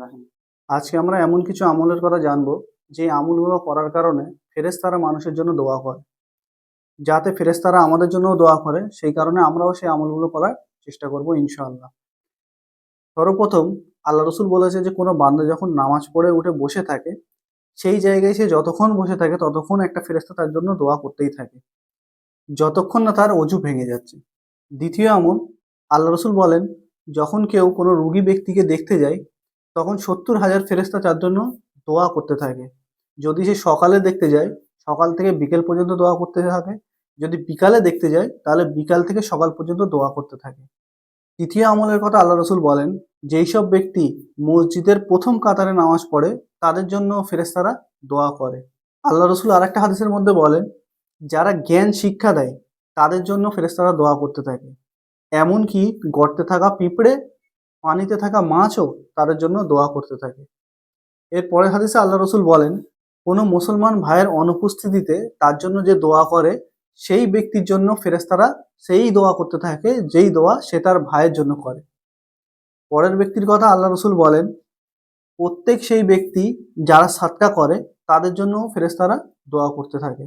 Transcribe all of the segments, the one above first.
রাহিম। আজকে আমরা এমন কিছু আমলের কথা জানব, যে আমলগুলো করার কারণে ফেরেশতারা মানুষের জন্য দোয়া করে। যাতে ফেরেশতারা আমাদের জন্যও দোয়া করে, সেই কারণে আমরাও সেই আমলগুলো করার চেষ্টা করব, ইনশাআল্লাহ। সর্বপ্রথম আল্লাহ রসুল বলেছে যে, কোনো বান্দা যখন নামাজ পড়ে উঠে বসে থাকে, সেই জায়গায় সে যতক্ষণ বসে থাকে, ততক্ষণ একটা ফেরেশতা তার জন্য দোয়া করতেই থাকে। যতক্ষণ না তার অজু ভেঙে যাচ্ছে। দ্বিতীয় আমল, আল্লাহ রসুল বলেন যখন কেউ কোনো রুগী ব্যক্তিকে দেখতে যায়, তখন সত্তর হাজার ফেরেস্তা তার জন্য দোয়া করতে থাকে। যদি সে সকালে দেখতে যায়, সকাল থেকে বিকেল পর্যন্ত দোয়া করতে থাকে। যদি বিকালে দেখতে যায়, তাহলে বিকাল থেকে সকাল পর্যন্ত দোয়া করতে থাকে। তৃতীয় আমলের কথা আল্লাহ রসুল বলেন, যেই সব ব্যক্তি মসজিদের প্রথম কাতারে নামাজ পড়ে, তাদের জন্য ফেরেস্তারা দোয়া করে। আল্লাহ রসুল আরেকটা হাদিসের মধ্যে বলেন, যারা জ্ঞান শিক্ষা দেয়, তাদের জন্য ফেরেস্তারা দোয়া করতে থাকে। এমনকি গর্তে থাকা পিঁপড়ে, পানিতে থাকা মাছও তাদের জন্য দোয়া করতে থাকে। এর পরের হাদিসে আল্লাহ রসুল বলেন, কোনো মুসলমান ভাইয়ের অনুপস্থিতিতে তার জন্য যে দোয়া করে, সেই ব্যক্তির জন্য ফেরেস্তারা সেই দোয়া করতে থাকে, যেই দোয়া সে তার ভাইয়ের জন্য করে। পরের ব্যক্তির কথা আল্লাহ রসুল বলেন, প্রত্যেক সেই ব্যক্তি যারা সাতকা করে, তাদের জন্য ফেরেস্তারা দোয়া করতে থাকে।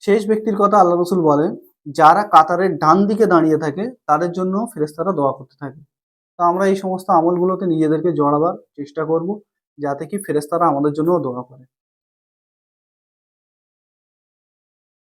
শেষ ব্যক্তির কথা আল্লাহ রসুল বলেন যারা কাতারের ডান দিকে দাঁড়িয়ে থাকে, তাদের জন্য ফেরেস্তারা দোয়া করতে থাকে। তো আমরা এই সমস্ত আমলগুলোতে নিজেদেরকে জড়াবার চেষ্টা করব, যাতে কি ফেরেস্তারা আমাদের জন্যও দোয়া করে।